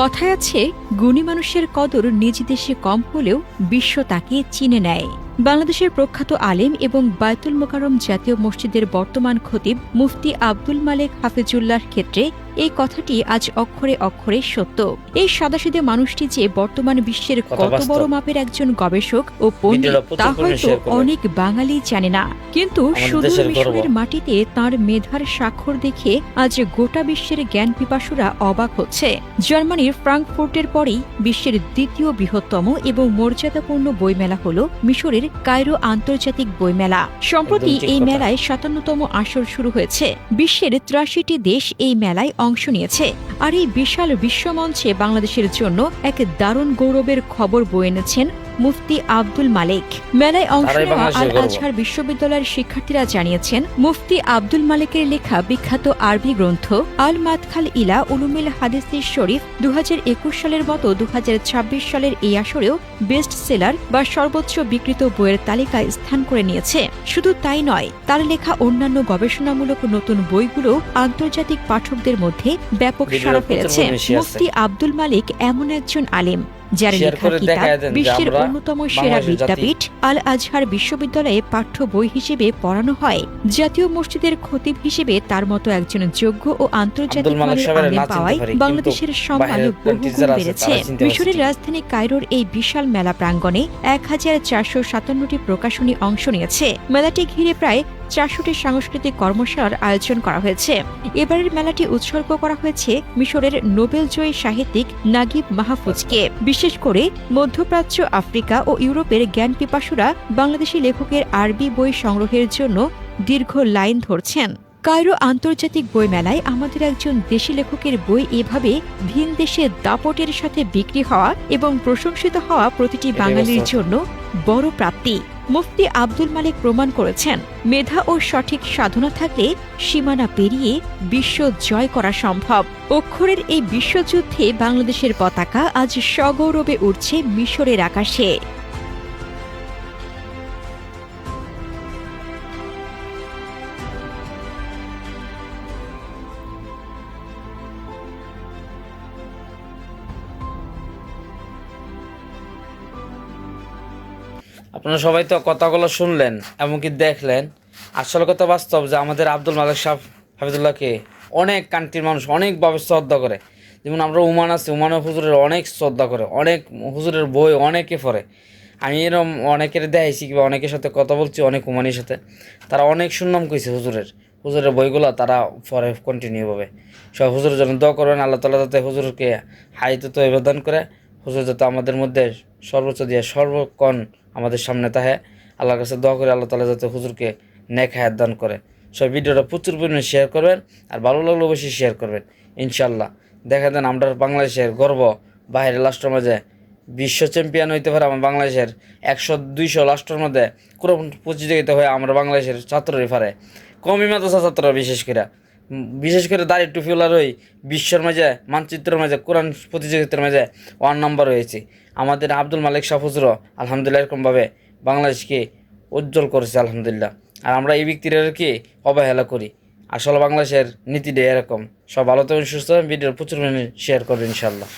কথায় আছে গুণী মানুষের কদর নিজ দেশে কম হলেও বিশ্ব তাকে চিনে নেয়। বাংলাদেশের প্রখ্যাত আলেম এবং বায়তুল মোকারম জাতীয় মসজিদের বর্তমান খতিব মুফতি আব্দুল মালেক হাফিজুল্লাহর ক্ষেত্রে এই কথাটি আজ অক্ষরে অক্ষরে সত্য। এই সাদাসিদে মানুষটি যে বর্তমান বিশ্বের কত বড় মাপের একজন গবেষক ও পণ্ডিত তা হয়তো অনেক বাঙালি জানে না। কিন্তু সুদূর। মিশরের মাটিতে তার মেধার স্বাক্ষর দেখে আজ গোটা বিশ্বের জ্ঞান পিপাসুরা অবাক হচ্ছে। জার্মানির ফ্রাঙ্কফুর্টের পরেই বিশ্বের দ্বিতীয় বৃহত্তম এবং মর্যাদাপূর্ণ বইমেলা হল মিশরের কায়রো আন্তর্জাতিক বইমেলা। সম্প্রতি এই মেলায় সাতান্নতম আসর শুরু হয়েছে। বিশ্বের ত্রাশিটি দেশ এই মেলায় অংশ নিয়েছে। আর এই বিশাল বিশ্বমঞ্চে বাংলাদেশের জন্য এক দারুণ গৌরবের খবর বয়ে এনেছেন মুফতি আব্দুল মালিক। মেলায় অংশ নেওয়া আল আজহার বিশ্ববিদ্যালয়ের শিক্ষার্থীরা জানিয়েছেন মুফতি আব্দুল মালিকের লেখা বিখ্যাত আরবি গ্রন্থ আল মাতখাল ইলা উলুমিল হাদিসির শরীফ দু হাজার একুশ সালের মতো দু হাজার ছাব্বিশ সালের এই আসরেও বেস্ট সেলার বা সর্বোচ্চ বিক্রিত বইয়ের তালিকায় স্থান করে নিয়েছে। শুধু তাই নয় তার লেখা অন্যান্য গবেষণামূলক নতুন বইগুলো আন্তর্জাতিক পাঠকদের মধ্যে ব্যাপক সাড়া ফেলেছে। মুফতি আব্দুল মালিক এমন একজন আলেম। যার লেখা কিতাব বিশ্বের অন্যতম সেরা বিদ্যাপীঠ আল আজহার বিশ্ববিদ্যালয়ে পাঠ্য বই হিসেবে পড়ানো হয়। জাতীয় মসজিদের খতিব হিসেবে তার মতো একজন যোগ্য ও আন্তর্জাতিক আলেম পাওয়ায় বাংলাদেশের সম্মান বহুগুণ বেড়েছে। মিশরের রাজধানী কায়রোর এই বিশাল মেলা প্রাঙ্গণে এক হাজার চারশো সাতান্নটি প্রকাশনী অংশ নিয়েছে। মেলাটি ঘিরে প্রায় চারশোটি সাংস্কৃতিক কর্মশালার আয়োজন করা হয়েছে। এবারের মেলাটি উৎসর্গ করা হয়েছে মিশরের নোবেলজয়ী সাহিত্যিক নাগিব মাহফুজকে। বিশেষ করে মধ্যপ্রাচ্য আফ্রিকা ও ইউরোপের জ্ঞান পিপাসুরা বাংলাদেশি লেখকের আরবি বই সংগ্রহের জন্য দীর্ঘ লাইন ধরছেন। কায়রো আন্তর্জাতিক বই মেলায় আমাদের একজন দেশি লেখকের বই এভাবে ভিন দেশে দাপটের সাথে বিক্রি হওয়া এবং প্রশংসিত হওয়া প্রতিটি বাঙালির জন্য বড় প্রাপ্তি। মুফতি আব্দুল মালিক প্রমাণ করেছেন, মেধা ও সঠিক সাধনা থাকলে সীমানা পেরিয়ে বিশ্ব জয় করা সম্ভব। অক্ষরের এই বিশ্বযুদ্ধে বাংলাদেশের পতাকা আজ সগৌরবে উঠছে মিশরের আকাশে। আপনারা সবাই তো কথাগুলো শুনলেন এমনকি দেখলেন। আসল কথা বাস্তব যে আমাদের আব্দুল মালিক সাহেব, হাফিজুল্লাহকে অনেক কান্ট্রির মানুষ অনেকভাবে শ্রদ্ধা করে। যেমন আমরা উমান আছি উমান হুজুরের অনেক শ্রদ্ধা করে, অনেক হুজুরের বই অনেকে পড়ে। আমি এরকম অনেকের দেখাইছি কিংবা অনেকের সাথে কথা বলছি, অনেক উমানির সাথে। তারা অনেক সুনাম কইছে হুজুরের। হুজুরের বইগুলো তারা পরে কন্টিনিউভাবে সব হুজুরের জন্য দোয়া করবেন, আল্লাহ তালা যাতে হুজুরকে হাইতে তো এবাদান করে। হুজুর যাতে আমাদের মধ্যে সর্বোচ্চ দিয়ে সর্বক্ষণ আমাদের সামনে তাহে। আল্লাহর কাছে দোয়া করে, আল্লাহ তালা যাতে হুজুরকে নেক হায়াত দান করে। সব ভিডিওটা প্রচুর পরিমাণে শেয়ার করবেন আর ভালো লাগলে অবশ্যই শেয়ার করবেন ইনশাল্লাহ দেখা দেন আমরা বাংলাদেশের গর্ব বাইরের লাস্টের মাঝে বিশ্ব চ্যাম্পিয়ন হইতে পারে, আমার বাংলাদেশের একশো, দুইশো লাস্টের মধ্যে কোনো প্রতিযোগিতা হয়ে আমরা বাংলাদেশের ছাত্রই পারে। কমই মাদ্রাসা ছাত্ররা বিশেষ করে। বিশেষ করে দাঁড়িয়ে টুফিওলার ওই বিশ্বর মাঝে, মানচিত্রের মাঝে, কোরআন প্রতিযোগিতার মাঝে ওয়ান নম্বর হয়েছে আমাদের আব্দুল মালিক শাহুজুরও আলহামদুলিল্লাহ এরকমভাবে বাংলাদেশকে উজ্জ্বল করেছে, আলহামদুলিল্লাহ। আর আমরা এই ব্যক্তিদেরকে অবহেলা করি। আসলে বাংলাদেশের নীতিটা এরকম। সব ভালো থাকবেন সুস্থ ভিডিওর ভিডিও প্রচুর শেয়ার করবেন ইনশাল্লাহ